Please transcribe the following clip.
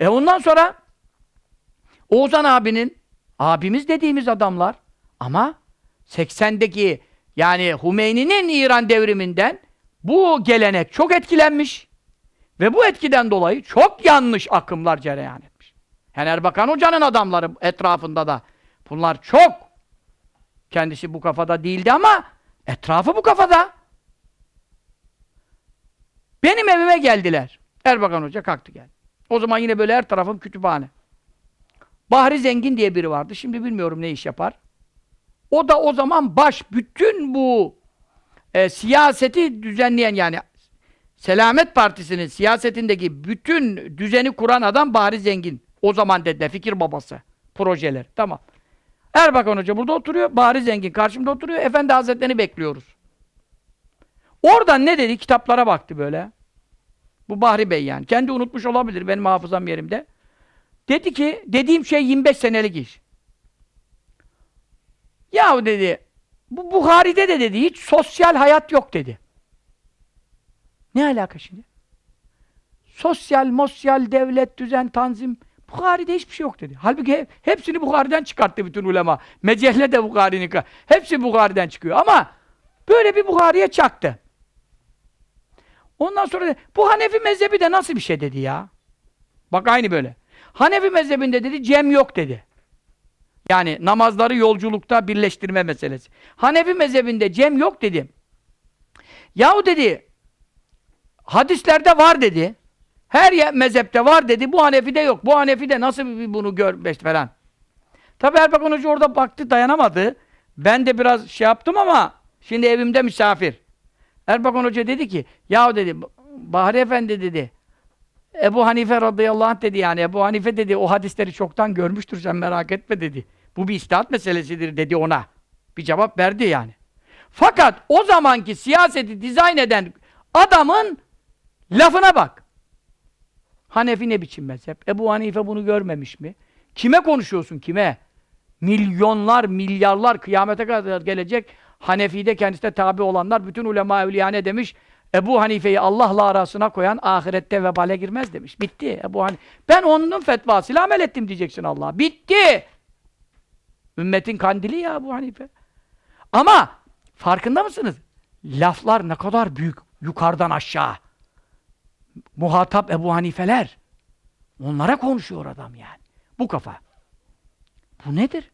E ondan sonra Oğuzhan abinin abimiz dediğimiz adamlar ama 80'deki yani Hümeyni'nin İran devriminden bu gelenek çok etkilenmiş ve bu etkiden dolayı çok yanlış akımlar cereyan etmiş. Yani Erbakan Hoca'nın adamları etrafında da bunlar çok kendisi bu kafada değildi ama etrafı bu kafada. Benim evime geldiler. Erbakan Hoca kalktı geldi. O zaman yine böyle her tarafım kütüphane. Bahri Zengin diye biri vardı. Şimdi bilmiyorum ne iş yapar. O da o zaman baş bütün bu e, siyaseti düzenleyen yani Selamet Partisi'nin siyasetindeki bütün düzeni kuran adam Bahri Zengin. O zaman dediler fikir babası. Projeler. Tamam. Erbakan Hoca burada oturuyor. Bahri Zengin karşımda oturuyor. Efendi Hazretlerini bekliyoruz. Oradan ne dedi? Kitaplara baktı böyle. Bu Bahri Bey yani. Kendi unutmuş olabilir. Benim hafızam yerimde. Dedi ki, dediğim şey 25 senelik iş. Yahu dedi, bu Bukhari'de de dedi, hiç sosyal hayat yok dedi. Ne alaka şimdi? Sosyal, mosyal, devlet, düzen, tanzim, Bukhari'de hiçbir şey yok dedi. Halbuki he- hepsini Bukhari'den çıkarttı bütün ulema. Mecelle de Bukhari'nin, hepsi Bukhari'den çıkıyor. Ama böyle bir Bukhari'ye çaktı. Ondan sonra bu Hanefi mezhebi de nasıl bir şey dedi ya? Bak aynı böyle. Hanefi mezhebinde dedi cem yok dedi. Yani namazları yolculukta birleştirme meselesi. Hanefi mezhebinde cem yok dedi. Yahu dedi hadislerde var dedi. Her mezhepte var dedi. Bu Hanefi'de yok. Bu Hanefi'de nasıl bunu görmüş falan. Tabi Erbakan Hoca orada baktı dayanamadı. Ben de biraz şey yaptım ama şimdi evimde misafir. Erbakan Hoca dedi ki yahu dedi Bahri Efendi dedi Ebu Hanife radıyallahu anh dedi yani Ebu Hanife dedi o hadisleri çoktan görmüştür sen merak etme dedi. Bu bir istihat meselesidir dedi ona. Bir cevap verdi yani. Fakat o zamanki siyaseti dizayn eden adamın lafına bak. Hanefi ne biçim mezhep? Ebu Hanife bunu görmemiş mi? Kime konuşuyorsun kime? Milyonlar, milyarlar kıyamete kadar gelecek Hanefi'de kendisine tabi olanlar bütün ulema evliya ne demiş? Ebu Hanife'yi Allah'la arasına koyan ahirette vebale girmez demiş. Bitti. Ebu Hanife. Ben onun fetvasıyla amel ettim diyeceksin Allah. Bitti. Ümmetin kandili ya Ebu Hanife. Ama farkında mısınız? Laflar ne kadar büyük yukarıdan aşağı. Muhatap Ebu Hanifeler. Onlara konuşuyor adam yani. Bu kafa. Bu nedir?